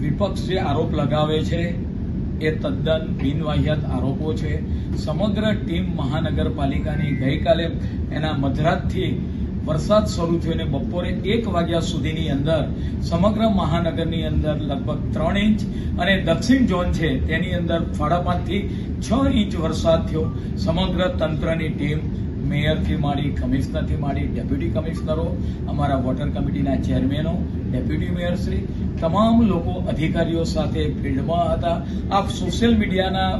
વિપક્ષ જે આરોપ લગાવે છે, એ તદ્દન બિનવાહિયાત આરોપો છે. સમગ્ર ટીમ મહાનગરપાલિકાની ગઈકાલે એના મધરાતથી વરસાદ શરૂ થયો અને બપોરે એક વાગ્યા સુધીની અંદર સમગ્ર મહાનગરની અંદર લગભગ ત્રણ ઇંચ અને દક્ષિણ ઝોન છે, તેની અંદર સાડા પાંચથી છ ઇંચ વરસાદ થયો. સમગ્ર તંત્રની ટીમ મેયરથી માંડી કમિશનરથી માંડી ડેપ્યુટી કમિશનરો, અમારા વોટર કમિટીના ચેરમેનો, ડેપ્યુટી મેયરશ્રી તમામ લોકો અધિકારીઓ સાથે ફિલ્ડમાં હતા. આપ સોશિયલ મીડિયાના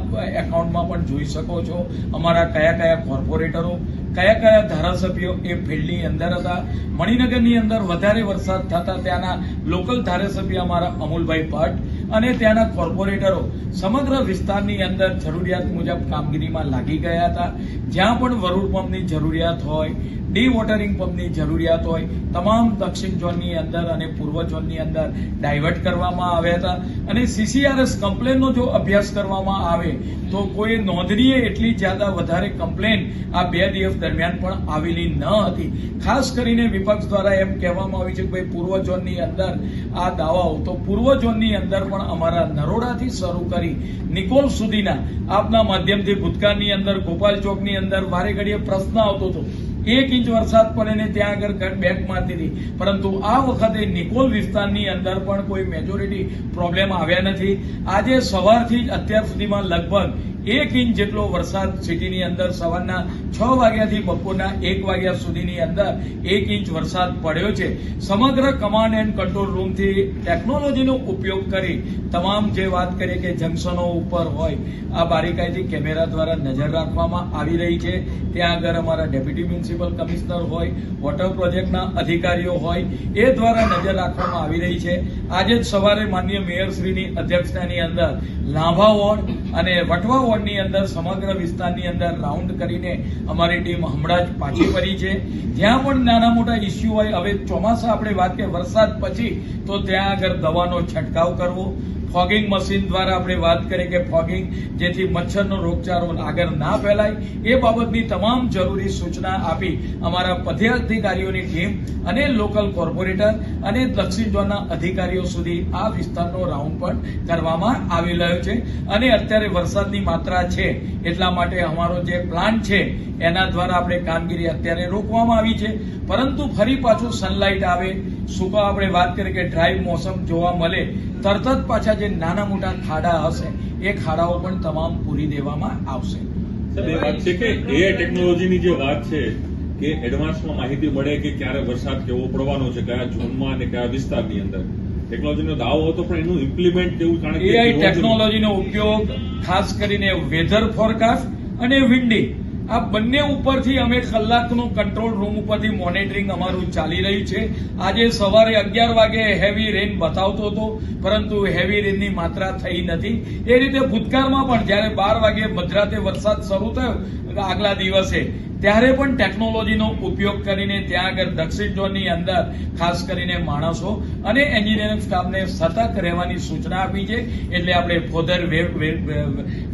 એકાઉન્ટમાં પણ જોઈ શકો છો અમારા કયા કયા કોર્પોરેટરો, કયા કયા ધારાસભ્યો એ ફિલ્ડની અંદર હતા. મણિનગરની અંદર વધારે વરસાદ થતા ત્યાંના લોકલ ધારાસભ્ય અમારા અમુલભાઈ ભટ્ટ અને ત્યાંના કોર્પોરેટરો સમગ્ર વિસ્તારની અંદર જરૂરિયાત મુજબ કામગીરીમાં લાગી ગયા હતા. જ્યાં પણ વરુડ પંપની જરૂરિયાત હોય ડી વોટરિંગ પંપની જરૂરિયાત હોય, તમામ દક્ષિણ ઝોનની અંદર અને પૂર્વ ઝોનની અંદર ડાયવર્ટ કરવામાં આવ્યા હતા. અને સીસીઆરએસ કમ્પ્લેનનો જો અભ્યાસ કરવામાં આવે, તો કોઈ નોંધનીય એટલી જ્યાદા વધારે કમ્પ્લેન આ બે દિવસ દરમિયાન પણ આવેલી ન હતી. ખાસ કરીને વિપક્ષ દ્વારા એમ કહેવામાં આવ્યું છે કે ભાઈ, પૂર્વ ઝોનની અંદર આ દાવાઓ, તો પૂર્વ ઝોનની અંદર પણ અમારા નરોડાથી શરૂ કરી નિકોલ સુધીના આપના માધ્યમથી ભૂતકાળની અંદર ગોપાલ ચોકની અંદર વારે ઘડીએ પ્રશ્ન આવતો હતો. એક ઇંચ વરસાદ પડે ને ત્યાં આગળ બેક મારતી નહીં પરંતુ આ વખતે નિકોલ વિસ્તારની અંદર પણ કોઈ મેજોરિટી પ્રોબ્લેમ આવ્યા નથી. આજે સવારથી જ અત્યાર સુધીમાં લગભગ એક ઇંચ જેટલો વરસાદ સિટીની અંદર સવારના છ વાગ્યાથી બપોરના એક વાગ્યા સુધીની અંદર એક ઇંચ વરસાદ પડ્યો છે. સમગ્ર કમાન્ડ એન્ડ કંટ્રોલ રૂમથી ટેકનોલોજીનો ઉપયોગ કરી તમામ જે વાત કરીએ કે જંકશનો ઉપર હોય, આ બારીકાઈથી કેમેરા દ્વારા નજર રાખવામાં આવી રહી છે. ત્યાં આગળ અમારા ડેપ્યુટી મ્યુનિસિપલ કમિશનર હોય, વોટર પ્રોજેક્ટના અધિકારીઓ હોય, એ દ્વારા નજર રાખવામાં આવી રહી છે. આજે જ સવારે માન્ય મેયરશ્રીની અધ્યક્ષતાની અંદર લાંભા વોર્ડ અને વટવા વોર્ડની અંદર સમગ્ર વિસ્તારની અંદર રાઉન્ડ કરીને અમારી ટીમ હમણાં જ પાછી ફરી છે. જ્યાં પણ નાના મોટા ઇસ્યુ હોય, હવે ચોમાસા આપણે વાત કે વરસાદ પછી, તો ત્યાં આગળ દવાનો છંટકાવ કરવો. ફોગિંગ મશીન દ્વારા આપણે વાત કરીએ કે ફોગિંગ જેથી મચ્છરનો રોગચાળો આગળ ના ફેલાય, એ બાબતની તમામ જરૂરી સૂચના આપી અમારા પદાધિકારીઓની ટીમ અને લોકલ કોર્પોરેટર અને દક્ષિણ ઝોનના અધિકારીઓ સુધી આ વિસ્તારનો રાઉન્ડ પણ કરવામાં આવી રહ્યો છે. અને અત્યારે વરસાદની માત્રા છે એટલા માટે અમારો જે પ્લાન છે એના દ્વારા આપણે કામગીરી અત્યારે રોકવામાં આવી છે. પરંતુ ફરી પાછું સનલાઇટ આવે સૂકા આપણે વાત કરીએ કે ડ્રાય મોસમ જોવા મળે તરત જ પાછા જે નાના મોટા ખાડા હશે એ ખાડાઓ પણ તમામ પૂરી દેવામાં આવશે. એ વાત છે કે એઆઈ ટેકનોલોજીની જે વાત છે કે એડવાન્સમાં માહિતી મળે કે ક્યારે વરસાદ કેવો પડવાનો છે કયા ઝોનમાં અને કયા વિસ્તારની અંદર. ટેકનોલોજીનો દાવો હતો પણ એનું ઇમ્પ્લિમેન્ટ કેવું કારણ કે એઆઈ ટેકનોલોજીનો ઉપયોગ ખાસ કરીને વેધર ફોરકાસ્ટ અને વિન્ડિંગ આ બંને ઉપરથી અમે કલાકનું કંટ્રોલ રૂમ ઉપરથી મોનિટરિંગ અમારું ચાલી રહ્યું છે. આજે સવારે અગિયાર વાગે હેવી રેન બતાવતો હતો, પરંતુ હેવી રેનની માત્રા થઈ નથી. એ રીતે ભૂતકાળમાં પણ જ્યારે બાર વાગે મધરાતે વરસાદ શરૂ થયો આગલા દિવસે, ત્યારે પણ ટેકનોલોજીનો ઉપયોગ કરીને ત્યાં આગળ દક્ષિણ ઝોનની અંદર, ખાસ કરીને માણસો અને એન્જિનિયરિંગ સ્ટાફને સતર્ક રહેવાની સૂચના આપી છે. એટલે આપણે ફોધર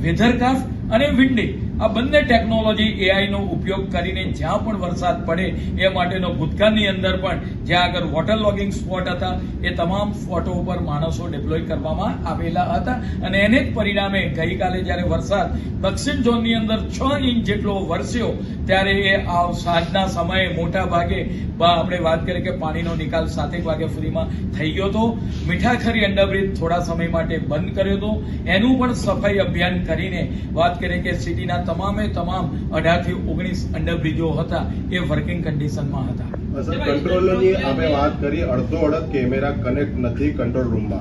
વેધરકાસ્ટ અને વિન્ડિંગ આ બંને ટેકનોલોજી એઆઈનો ઉપયોગ કરીને જ્યાં પણ વરસાદ પડે એ માટેનો ભૂતકાળની અંદર પણ જ્યાં આગળ વોટર લોગિંગ સ્પોટ હતા, એ તમામ સ્પોટો ઉપર માણસો ડિપ્લોય કરવામાં આવેલા હતા. અને એને જ પરિણામે ગઈકાલે જ્યારે વરસાદ દક્ષિણ ઝોનની અંદર છ ઇંચ જેટલો વરસ્યો, ત્યારે એ આ સાંજના સમયે મોટા ભાગે આપણે વાત કરીએ કે પાણીનો નિકાલ સાતેક વાગે સુધીમાં થઈ ગયો હતો. મીઠાખરી અંડરબ્રિજ થોડા સમય માટે બંધ કર્યો હતો. એનું પણ સફાઈ અભિયાન કરીને વાત કરીએ કે સિટીના તમામે તમામ અઢારથી ઓગણીસ અંડરબ્રિજો હતા એ વર્કિંગ કન્ડિશનમાં હતા. કંટ્રોલરની આપણે વાત કરી અડધો અડધ કેમેરા કનેક્ટ નથી કંટ્રોલ રૂમમાં